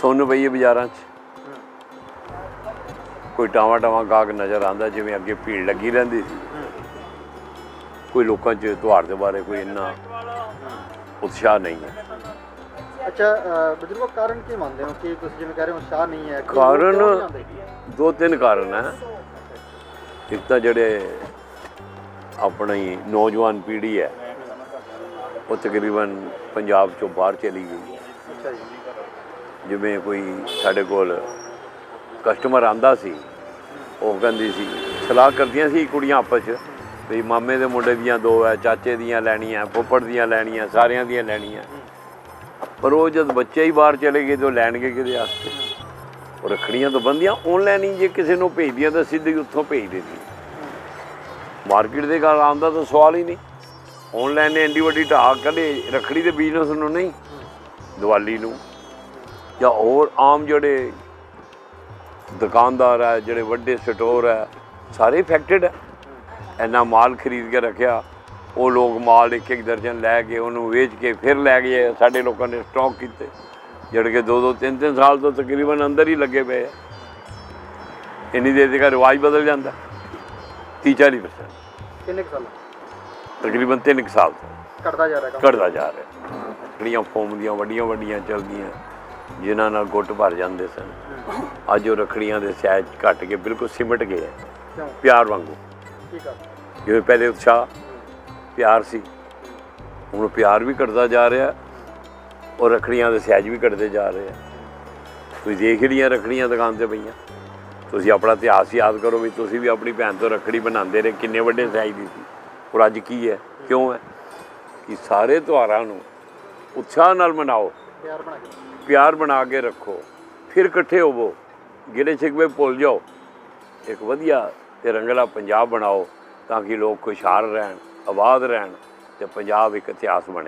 ਸੁੰਨ ਪਈ ਹੈ ਬਾਜ਼ਾਰਾਂ 'ਚ। ਕੋਈ ਟਾਵਾਂ ਟਾਵਾਂ ਗਾਹਕ ਨਜ਼ਰ ਆਂਦਾ ਜਿਵੇਂ ਅੱਗੇ ਭੀੜ ਲੱਗੀ ਰਹਿੰਦੀ ਸੀ। ਕੋਈ ਲੋਕਾਂ 'ਚ ਤਿਉਹਾਰ ਦੇ ਬਾਰੇ ਕੋਈ ਇੰਨਾ ਉਤਸ਼ਾਹ ਨਹੀਂ ਹੈ। ਅੱਛਾ ਬਜ਼ੁਰਗੋ ਕਾਰਨ ਕੀ ਮੰਨਦੇ ਹੋ? ਕਿ ਤੁਸੀਂ ਜਿਵੇਂ ਕਹਿ ਰਹੇ ਹੋ ਸ਼ਾਹ ਨਹੀਂ ਹੈ ਕਾਰਨ? ਦੋ ਤਿੰਨ ਕਾਰਨ ਹੈ। ਇੱਕ ਤਾਂ ਜਿਹੜੇ ਆਪਣੀ ਨੌਜਵਾਨ ਪੀੜ੍ਹੀ ਹੈ ਉਹ ਤਕਰੀਬਨ ਪੰਜਾਬ ਚੋਂ ਬਾਹਰ ਚਲੀ ਗਈ ਹੈ। ਅੱਛਾ ਜੀ। ਜਿਵੇਂ ਕੋਈ ਸਾਡੇ ਕੋਲ ਕਸਟਮਰ ਆਂਦਾ ਸੀ, ਉਹ ਕਹਿੰਦੀ ਸੀ, ਸਲਾਹ ਕਰਦੀਆਂ ਸੀ ਕੁੜੀਆਂ ਆਪਸ 'ਚ, ਵੀ ਮਾਮੇ ਦੇ ਮੁੰਡੇ ਦੀਆਂ ਦੋ ਹੈ ਚਾਚੇ ਦੀਆਂ ਲੈਣੀਆਂ, ਫੁੱਫੜ ਦੀਆਂ ਲੈਣੀਆਂ, ਸਾਰਿਆਂ ਦੀਆਂ ਲੈਣੀਆਂ। ਪਰ ਉਹ ਜਦ ਬੱਚੇ ਹੀ ਬਾਹਰ ਚਲੇ ਗਏ ਤੇ ਉਹ ਲੈਣਗੇ ਕਿਹਦੇ ਵਾਸਤੇ ਉਹ ਰੱਖੜੀਆਂ ਤੋਂ ਬੰਦੀਆਂ ਆਨਲਾਈਨ ਹੀ ਜੇ ਕਿਸੇ ਨੂੰ ਭੇਜਦੀਆਂ ਤਾਂ ਸਿੱਧੇ ਉੱਥੋਂ ਭੇਜ ਦਿੰਦੀ। ਮਾਰਕੀਟ ਦੇ ਘਰ ਆਉਂਦਾ ਤਾਂ ਸਵਾਲ ਹੀ ਨਹੀਂ। ਆਨਲਾਈਨ ਨੇ ਇੰਡੀ ਵੱਡੀ ਢਾਹ ਕੱਢੇ, ਰੱਖੜੀ ਦੇ ਬਿਜ਼ਨਸ ਨੂੰ ਨਹੀਂ, ਦੀਵਾਲੀ ਨੂੰ। ਜਾਂ ਹੋਰ ਆਮ ਜਿਹੜੇ ਦੁਕਾਨਦਾਰ ਹੈ ਜਿਹੜੇ ਵੱਡੇ ਸਟੋਰ ਹੈ ਸਾਰੇ ਇਫੈਕਟਡ ਹੈ। ਇੰਨਾ ਮਾਲ ਖਰੀਦ ਕੇ ਰੱਖਿਆ ਉਹ ਲੋਕ ਮਾਲ ਇੱਕ ਇੱਕ ਦਰਜਨ ਲੈ ਕੇ ਉਹਨੂੰ ਵੇਚ ਕੇ ਫਿਰ ਲੈ ਗਏ ਸਾਡੇ ਲੋਕਾਂ ਨੇ ਸਟਾਕ ਕੀਤੇ ਜਿਹੜੇ ਕਿ ਦੋ ਦੋ ਤਿੰਨ ਤਿੰਨ ਸਾਲ ਤੋਂ ਤਕਰੀਬਨ ਅੰਦਰ ਹੀ ਲੱਗੇ ਪਏ ਆ। ਇੰਨੀ ਦੇਰ ਤੱਕ ਰਿਵਾਜ ਬਦਲ ਜਾਂਦਾ। 30 40% ਕਿੰਨੇ ਸਾਲ? ਤਕਰੀਬਨ 3 ਸਾਲ ਤੋਂ। ਘਟਦਾ ਜਾ ਰਿਹਾ ਘਟਦਾ ਜਾ ਰਿਹਾ। ਜਿਹੜੀਆਂ ਫੋਮ ਦੀਆਂ ਵੱਡੀਆਂ ਵੱਡੀਆਂ ਚਲਦੀਆਂ ਜਿਨ੍ਹਾਂ ਨਾਲ ਗੁੱਟ ਭਰ ਜਾਂਦੇ ਸਨ। ਅੱਜ ਉਹ ਰਖੜੀਆਂ ਦੇ ਸਾਈਜ਼ ਘਟ ਕੇ ਬਿਲਕੁਲ ਸਿਮਟ ਗਏ ਹੈ ਪਿਆਰ ਵਾਂਗੂ। ਕੀ ਕਰ ਜਿਵੇਂ ਪਹਿਲੇ ਉਤਸ਼ਾਹ, ਪਿਆਰ ਸੀ। ਹੁਣ ਪਿਆਰ ਵੀ ਘਟਦਾ ਜਾ ਰਿਹਾ ਔਰ ਰਖੜੀਆਂ ਦੇ ਸਾਈਜ਼ ਵੀ ਘਟਦੇ ਜਾ ਰਹੇ ਆ। ਤੁਸੀਂ ਦੇਖ ਹੀ ਲਈਆਂ ਰਖੜੀਆਂ ਦੁਕਾਨ ਤੇ ਪਈਆਂ। ਤੁਸੀਂ ਆਪਣਾ ਇਤਿਹਾਸ ਯਾਦ ਕਰੋ ਵੀ ਤੁਸੀਂ ਵੀ ਆਪਣੀ ਭੈਣ ਤੋਂ ਰਖੜੀ ਬਣਾਉਂਦੇ ਰਹੇ, ਕਿੰਨੇ ਵੱਡੇ ਸਾਈਜ਼ ਦੀ ਸੀ। ਔਰ ਅੱਜ ਕੀ ਹੈ? ਕਿਉਂ ਹੈ? ਕਿ ਸਾਰੇ ਤਿਉਹਾਰਾਂ ਨੂੰ ਉਤਸ਼ਾਹ ਨਾਲ ਮਨਾਓ। ਪਿਆਰ ਬਣਾ ਕੇ ਪਿਆਰ ਬਣਾ ਕੇ ਰੱਖੋ। ਫਿਰ ਇਕੱਠੇ ਹੋਵੋ। ਗਿਲੇ ਸ਼ਿਕਵੇ ਭੁੱਲ ਜਾਓ। ਇੱਕ ਵਧੀਆ ਤੇ ਰੰਗਲਾ ਪੰਜਾਬ ਬਣਾਓ ਤਾਂ ਕਿ ਲੋਕ ਖੁਸ਼ਹਾਲ ਰਹਿਣ, ਆਬਾਦ ਰਹਿਣ ਤੇ ਪੰਜਾਬ ਇੱਕ ਇਤਿਹਾਸ ਬਣੇ।